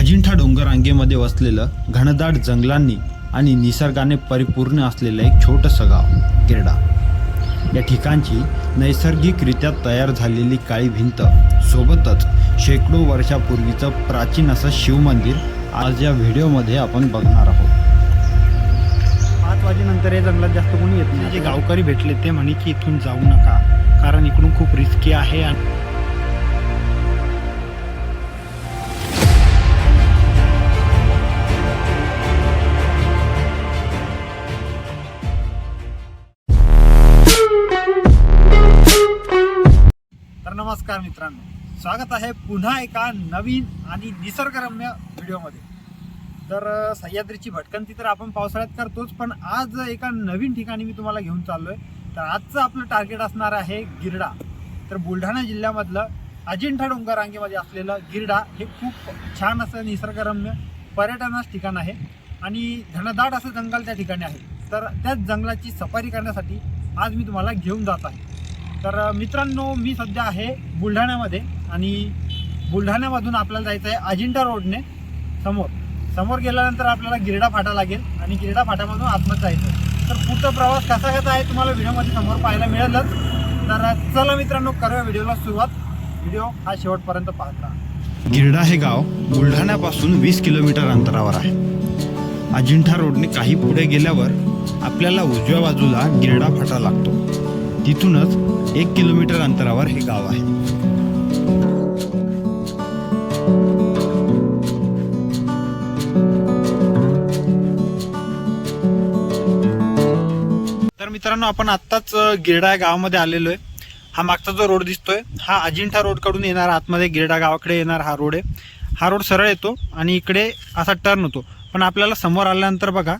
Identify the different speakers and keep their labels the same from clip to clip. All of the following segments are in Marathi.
Speaker 1: अजिंठा डोंगर रांगेमध्ये वसलेलं घनदाट जंगलांनी आणि निसर्गाने परिपूर्ण असलेलं एक छोटंसं गाव गिरडा या ठिकाणची नैसर्गिकरित्या तयार झालेली काळी भिंत सोबतच शेकडो वर्षापूर्वीचं प्राचीन असं शिवमंदिर आज या व्हिडिओमध्ये आपण बघणार आहोत.
Speaker 2: पाच वाजेनंतर या जंगलात जास्त कोणी येत नाही. जे गावकरी भेटले ते म्हणे की इथून जाऊ नका कारण इकडून खूप रिस्की आहे आणि नमस्कार मित्रांनो. स्वागत आहे पुन्हा एका नवीन आणि निसर्गरम्य व्हिडिओमध्ये. तर सह्याद्रीची भटकंती तर आपण पावसाळ्यात करतोच पण आज एका नवीन ठिकाणी मी तुम्हाला घेऊन चाललो आहे तर आजचं आपलं टार्गेट असणार आहे गिरडा. तर बुलढाणा जिल्ह्यामधलं अजिंठा डोंगर रांगेमध्ये असलेलं गिरडा हे खूप छान असं निसर्गरम्य पर्यटनाच ठिकाण आहे आणि घनदाट असं जंगल त्या ठिकाणी आहे. तर त्याच जंगलाची सफारी करण्यासाठी आज मी तुम्हाला घेऊन जात आहे. तर मित्रांनो मी सध्या आहे बुलढाण्यामध्ये आणि बुलढाण्यामधून आपल्याला जायचं आहे अजिंठा रोडने समोर. समोर गेल्यानंतर आपल्याला गिरडा फाटा लागेल आणि गिरडा फाट्यामधून आतमध्ये जायचं आहे. तर पुढचा प्रवास कसा कसा आहे तुम्हाला व्हिडिओमध्ये समोर पाहायला मिळेलच. तर चला मित्रांनो करूया व्हिडिओला सुरुवात. व्हिडिओ हा शेवटपर्यंत पाहत राहा.
Speaker 1: गिरडा हे गाव बुलढाण्यापासून वीस किलोमीटर अंतरावर आहे. अजिंठा रोडने काही पुढे गेल्यावर आपल्याला उजव्या बाजूला गिरडा फाटा लागतो. तिथूनच एक किलोमीटर अंतरावर हे गाव आहे.
Speaker 2: तर मित्रांनो आपण आत्ताच गिरडा या गावामध्ये आलेलो आहे हा मागचा जो रोड दिसतोय हा अजिंठा रोडकडून येणार आतमध्ये गिरडा गावाकडे येणार हा रोड आहे. हा रोड सरळ येतो आणि इकडे असा टर्न होतो. पण आपल्याला समोर आल्यानंतर बघा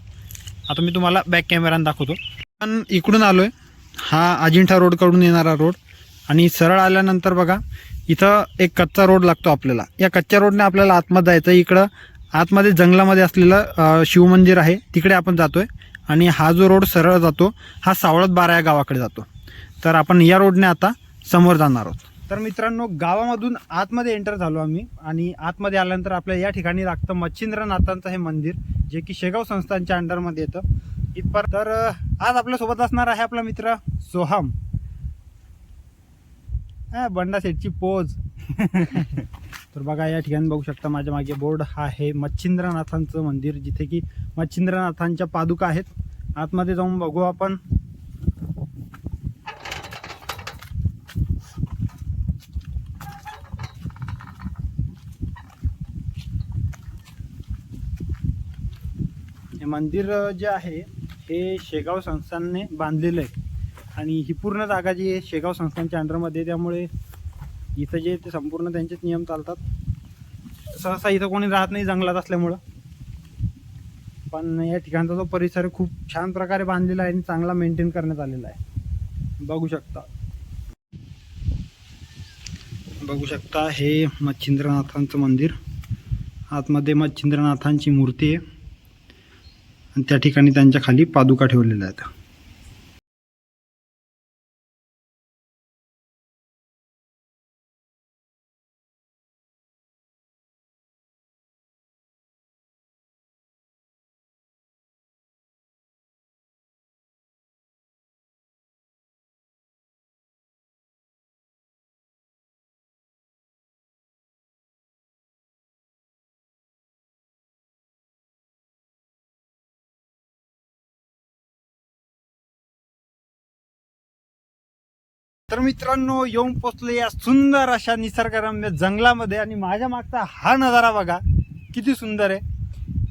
Speaker 2: आता मी तुम्हाला बॅक कॅमेरानं दाखवतो. पण इकडून आलोय हा अजिंठा रोडकडून येणारा रोड. आणि सरळ आल्यानंतर बघा इथं एक कच्चा रोड लागतो आपल्याला. या कच्च्या रोडने आपल्याला आतमध्ये जायचं इकडं आतमध्ये जंगलामध्ये असलेलं शिवमंदिर आहे. तिकडे आपण जातोय. आणि हा जो रोड सरळ जातो हा सावळत बारा या गावाकडे जातो. तर आपण या रोडने आता समोर जाणार आहोत. तर मित्रांनो गावामधून आतमध्ये एंटर झालो आम्ही. आणि आतमध्ये आल्यानंतर आपल्या या ठिकाणी लागतं मच्छिंद्रनाथांचं हे मंदिर जे की शेगाव संस्थांच्या अंडरमध्ये येतं. इथपर तर आज आपल्यासोबत असणार आहे आपला मित्र सोहम. हा बंडा सेटची पोज. तर बघा या ठिकाणी बघू शकता माझ्या मागे बोर्ड हा आहे मच्छिंद्रनाथांचं मंदिर जिथे की मच्छिंद्रनाथांच्या पादुका आहेत. आतमध्ये जाऊन बघू आपण. हे मंदिर जे आहे हे शेगाव संस्थानने बांधलेलं आहे. आणि ही पूर्ण जागा जी आहे शेगाव संस्थानच्या अंडरमध्ये त्यामुळे इथं जे ते संपूर्ण त्यांचेच नियम चालतात. सहसा इथं कोणी राहत नाही जंगलात असल्यामुळं. पण या ठिकाणचा जो परिसर खूप छान प्रकारे बांधलेला आहे आणि चांगला मेंटेन करण्यात आलेला आहे. बघू शकता. बघू शकता हे मच्छिंद्रनाथांचं मंदिर. आतमध्ये मच्छिंद्रनाथांची मूर्ती आहे. त्या ठिकाणी त्यांच्या खाली पादुका ठेवलेल्या आहेत. तर मित्रांनो येऊन पोचलो या सुंदर अशा निसर्गरम्य जंगलामध्ये आणि माझ्या मागचा हा नजारा बघा किती सुंदर आहे.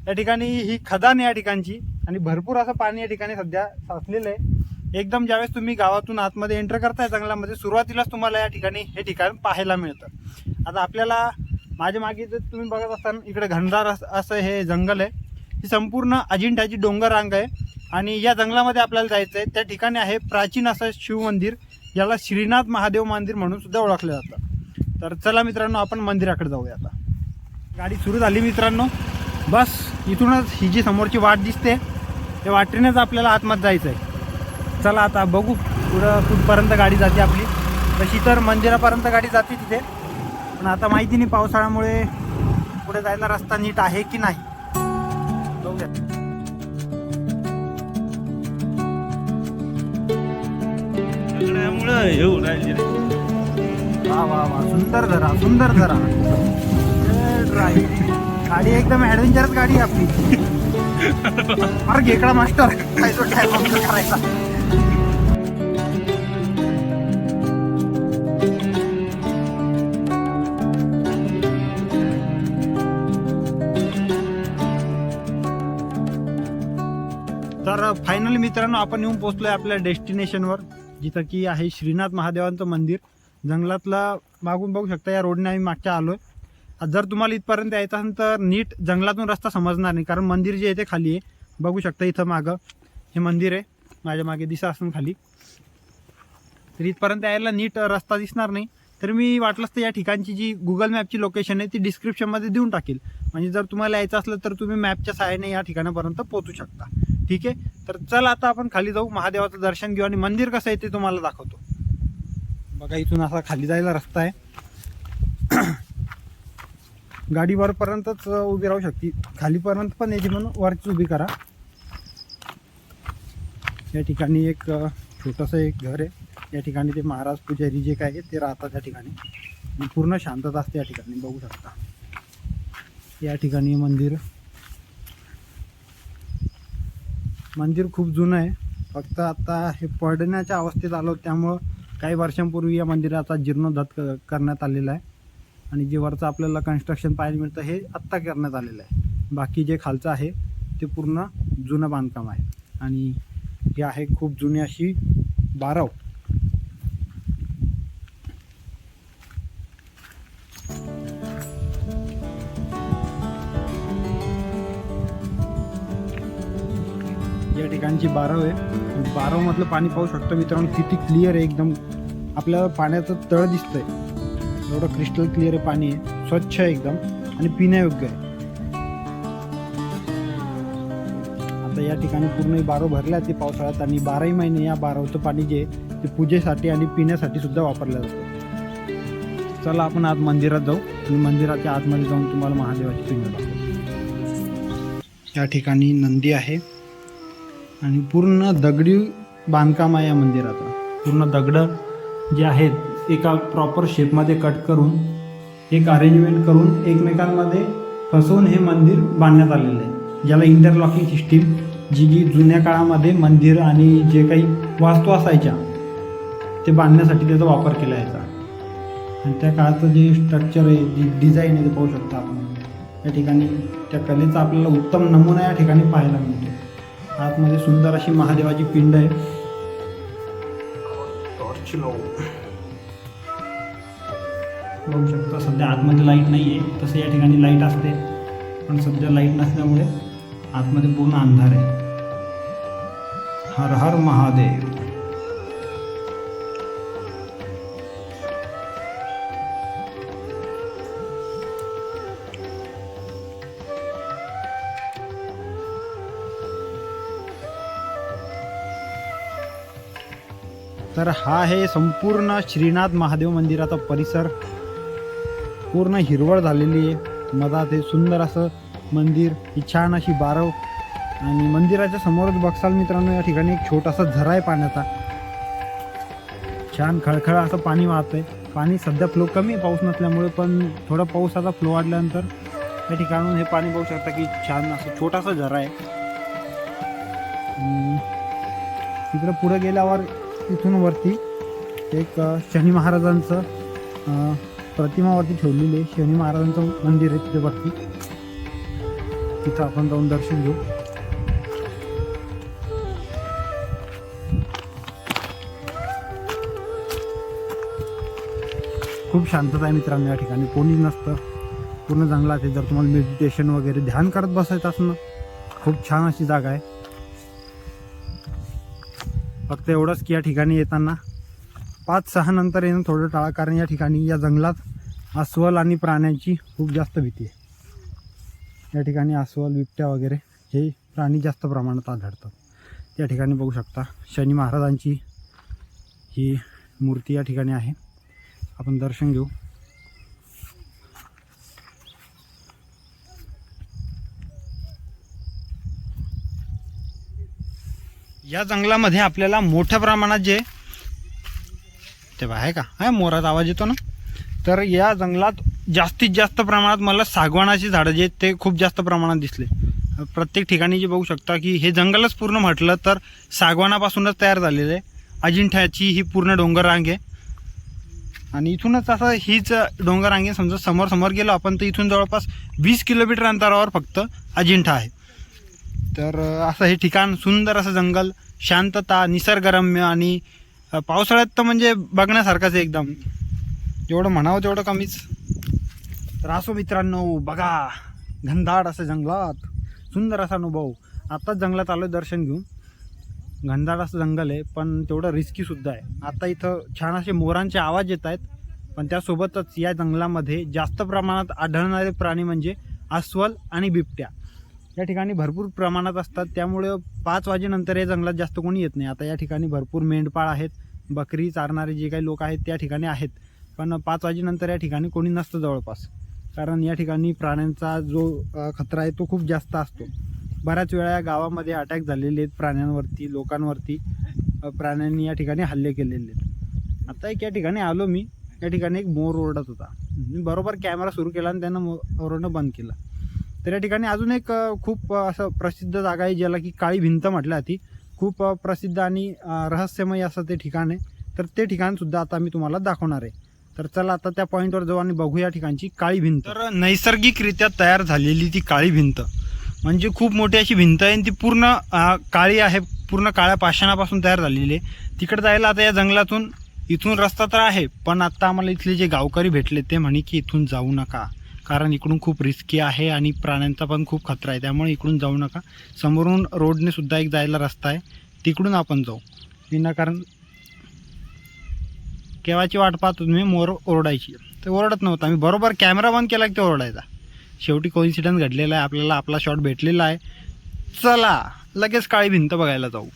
Speaker 2: या ठिकाणी ही खदान आहे या ठिकाणची आणि भरपूर असं पाणी या ठिकाणी सध्या साचलेलं आहे. एकदम ज्यावेळेस तुम्ही गावातून आतमध्ये एंटर करताय जंगलामध्ये सुरुवातीलाच तुम्हाला या ठिकाणी हे ठिकाण पाहायला मिळतं. आता आपल्याला माझ्या मागे जर तुम्ही बघत असाल इकडे घनदार असं हे जंगल आहे. ही संपूर्ण अजिंठ्याची डोंगर रांग आहे आणि या जंगलामध्ये आपल्याला जायचं आहे त्या ठिकाणी आहे प्राचीन असं शिवमंदिर याला श्रीनाथ महादेव मंदिर म्हणून सुद्धा ओळखलं जातं. तर चला मित्रांनो आपण मंदिराकडे जाऊया आता. गाडी सुरू झाली मित्रांनो. बस इथूनच ही जी समोरची वाट दिसते त्या वाटेनेच आपल्याला आतमध्ये जायचं आहे चला आता बघू पुढं कुठपर्यंत गाडी जाते आपली. तशी तर मंदिरापर्यंत गाडी जाते तिथे. पण आता माहिती नाही पावसाळ्यामुळे पुढे जायला रस्ता नीट आहे की नाही. बघूया.
Speaker 3: सगळ्यामुळं हे होऊन राहिले
Speaker 2: वा वा वा. सुंदर धरा सुंदर धरा गाडी एकदम ऍडव्हेंचरस गाडी आहे आपली. फार घेकडा मास्टर. काय तो करायचा? तर फायनली मित्रांनो आपण येऊन पोहोचलोय आपल्या डेस्टिनेशनवर जिथं की आहे श्रीनाथ महादेवांचं मंदिर. जंगलातला मागून बघू शकता या रोडने आम्ही मागच्या आलो आहे जर तुम्हाला इथपर्यंत यायचं असेल तर नीट जंगलातून रस्ता समजणार नाही कारण मंदिर जे आहे ते खाली आहे. बघू शकता इथं मागं. हे मंदिर आहे. माझ्या मागे दिसा असून खाली. तर इथपर्यंत यायला नीट रस्ता दिसणार नाही. तर मी वाटलंच तर या ठिकाणची जी गुगल मॅपची लोकेशन आहे ती डिस्क्रिप्शनमध्ये देऊन टाकेल. म्हणजे जर तुम्हाला यायचं असलं तर तुम्ही मॅपच्या सहाय्याने या ठिकाणापर्यंत पोहोचू शकता. ठीक आहे? तर चला आता आपण खाली जाऊ महादेवाचं दर्शन घेऊ आणि मंदिर कसं आहे ते तुम्हाला दाखवतो. बघा इथून असा खाली जायला रस्ता आहे. गाडी वरपर्यंतच उभी राहू शकते. खालीपर्यंत पण याची म्हणून वरच उभी करा. या ठिकाणी एक छोटंसं एक घर आहे. या ठिकाणी ते महाराज पुजारी जे काय आहे ते राहतात या ठिकाणी. पूर्ण शांतता असते या ठिकाणी बघू शकता. या ठिकाणी मंदिर. मंदिर खूप जुनं आहे. फक्त आता हे पडण्याच्या अवस्थेत आलो त्यामुळं काही वर्षांपूर्वी या मंदिराचा जीर्णोद्धत क- करण्यात आलेला आहे. आणि जे वरचं आपल्याला कन्स्ट्रक्शन पाहायला मिळतं हे आत्ता करण्यात आलेलं आहे. बाकी जे खालचं आहे ते पूर्ण जुनं बांधकाम आहे. आणि हे आहे खूप जुनी अशी बारव. ठिकाणची बारव आहे. बारवमधलं पाणी पाहू शकतो मित्रांनो किती क्लिअर आहे एकदम. आपल्याला पाण्याचं तळ दिसतंय. एवढं क्रिस्टल क्लिअर आहे पाणी. आहे स्वच्छ आहे एकदम. आणि पिण्यायोग्य आहे. आता या ठिकाणी पूर्ण बारव भरल्या ते पावसाळ्यात. आणि बाराही महिने या बारवचं पाणी जे आहे ते पूजेसाठी आणि पिण्यासाठी सुद्धा वापरलं जातं. चला आपण आज मंदिरात जाऊ. आणि मंदिराच्या आतमध्ये जाऊन तुम्हाला महादेवाची पिंड या ठिकाणी नंदी आहे. आणि पूर्ण दगडी बांधकाम आहे या मंदिराचं. पूर्ण दगडं जे आहेत एका प्रॉपर शेपमध्ये कट करून एक अरेंजमेंट करून एकमेकांमध्ये फसवून हे मंदिर बांधण्यात आलेलं आहे. ज्याला इंटरलॉकिंग सिस्टीम जी जी जुन्या काळामध्ये मंदिर आणि जे काही वास्तू असायच्या ते बांधण्यासाठी त्याचा वापर केला याचा आणि त्या काळाचं जे स्ट्रक्चर आहे जी डिझाईन आहे ते पाहू शकता आपण. या ठिकाणी त्या कलेचा आपल्याला उत्तम नमुना या ठिकाणी पाहायला मिळतो. आतमध्ये सुंदर अशी महादेवाची पिंड आहे. बघू शकता सध्या आतमध्ये लाइट नाही आहे तसं या ठिकाणी लाइट असते. पण सध्या लाइट नसल्यामुळे आतमध्ये पूर्ण अंधार आहे. हर हर महादेव. तर हा आहे संपूर्ण श्रीनाथ महादेव मंदिराचा परिसर. पूर्ण हिरवळ झालेली आहे. मधात हे सुंदर असं मंदिर ही छान अशी बारव. आणि मंदिराच्या समोरच बघसाल मित्रांनो या ठिकाणी एक छोटासा झरा आहे पाण्याचा. छान खळखळ असं पाणी वाहत आहे पाणी सध्या फ्लो कमी पाऊस नसल्यामुळे पण थोडा पाऊसाचा फ्लो वाढल्यानंतर त्या ठिकाणून हे पाणी पाहू शकता की छान असं छोटासा झरा आहे. तिकडं पुढे गेल्यावर तिथून वरती एक शनी महाराजांचं प्रतिमावरती ठेवलेली आहे. शनी महाराजांचं मंदिर आहे तिथे वरती. तिथं आपण जाऊन दर्शन घेऊ. खूप शांतता आहे मित्रांनो या ठिकाणी. कोणीच नसतं. पूर्ण जंगलात आहे. जर तुम्हाला मेडिटेशन वगैरे ध्यान करत बसायचं असणं खूप छान अशी जागा आहे. फक्त एवढंच की या ठिकाणी येताना पाच सहा नंतर येणं थोडं टाळा कारण या ठिकाणी या जंगलात अस्वल आणि प्राण्यांची खूप जास्त भीती आहे. या ठिकाणी अस्वल बिबट्या वगैरे हे प्राणी जास्त प्रमाणात आढळतात. या ठिकाणी बघू शकता शनी महाराजांची ही मूर्ती या ठिकाणी आहे. आपण दर्शन घेऊ. या जंगलामध्ये आपल्याला मोठ्या प्रमाणात जे तेव्हा आहे का? आहे मोराचा आवाज येतो ना? तर या जंगलात जास्तीत जास्त प्रमाणात मला सागवानाची झाडं जे ते खूप जास्त प्रमाणात दिसले. प्रत्येक ठिकाणी जे बघू शकता की हे जंगलच पूर्ण म्हटलं तर सागवानापासूनच तयार झालेलं आहे. अजिंठ्याची ही पूर्ण डोंगर रांग आहे. आणि इथूनच असं हीच डोंगर रांगे समजा समोर समोर गेलो आपण तर इथून जवळपास वीस किलोमीटर अंतरावर फक्त अजिंठा आहे. तर असं हे ठिकाण सुंदर असं जंगल शांतता निसर्गरम्य आणि पावसाळ्यात तर म्हणजे बघण्यासारखंच आहे एकदम. जेवढं म्हणावं तेवढं कमीच. तर असो मित्रांनो बघा घनदाट असं जंगलात. सुंदर असा अनुभव. आत्ताच जंगलात आलो दर्शन घेऊन. घनदाट असं जंगल आहे पण तेवढं रिस्कीसुद्धा आहे. आता इथं छान असे मोरांचे आवाज येत आहेत पण त्यासोबतच या जंगलामध्ये जास्त प्रमाणात आढळणारे प्राणी म्हणजे अस्वल आणि बिबट्या. या ठिकाणी भरपूर प्रमाणात असतात. त्यामुळे पाच वाजेनंतर या जंगलात जास्त कोणी येत नाही. आता या ठिकाणी भरपूर मेंढपाळ आहेत. बकरी चारणारे जे काही लोक आहेत त्या ठिकाणी आहेत. पण पाच वाजेनंतर या ठिकाणी कोणी नसतं जवळपास. कारण या ठिकाणी प्राण्यांचा जो खतरा आहे तो खूप जास्त असतो. बऱ्याच वेळा या गावामध्ये अटॅक झालेले आहेत प्राण्यांवरती लोकांवरती. प्राण्यांनी या ठिकाणी हल्ले केलेले आहेत. आता एक या ठिकाणी आलो मी. या ठिकाणी एक मोर ओरडत होता. मी बरोबर कॅमेरा सुरू केला आणि त्यानं मो- ओरडणं बंद केलं. तर या ठिकाणी अजून एक खूप असं प्रसिद्ध जागा आहे ज्याला की काळी भिंत म्हटल्या ती खूप प्रसिद्ध आणि रहस्यमय असं ते ठिकाण आहे. तर ते ठिकाणसुद्धा आता मी तुम्हाला दाखवणार आहे. तर चला आता त्या पॉईंटवर जाऊ आणि बघू या ठिकाणची काळी भिंत. तर नैसर्गिकरित्या तयार झालेली ती काळी भिंत. म्हणजे खूप मोठी अशी भिंत आहे आणि ती पूर्ण काळी आहे पूर्ण काळ्या पाषाणापासून तयार झालेली आहे. तिकडे जायला आता या जंगलातून इथून रस्ता तर आहे पण आत्ता आम्हाला इथले जे गावकरी भेटले ते म्हणे की इथून जाऊ नका. कारण इकडून खूप रिस्की आहे आणि प्राण्यांचा पण खूप खतरा आहे. त्यामुळे इकडून जाऊ नका. समोरून रोडने सुद्धा एक जायला रस्ता आहे. तिकडून आपण जाऊ. विनाकारण केव्हाची वाट पाहतो तुम्ही? मोर ओरडायची. ते ओरडत नव्हता. मी बरोबर कॅमेरा बंद केला की ते ओरडायचा. शेवटी कोइन्सिडन्स घडलेला आहे. आपल्याला आपला शॉट भेटलेला आहे. चला लगेच काळी भिंत बघायला जाऊ.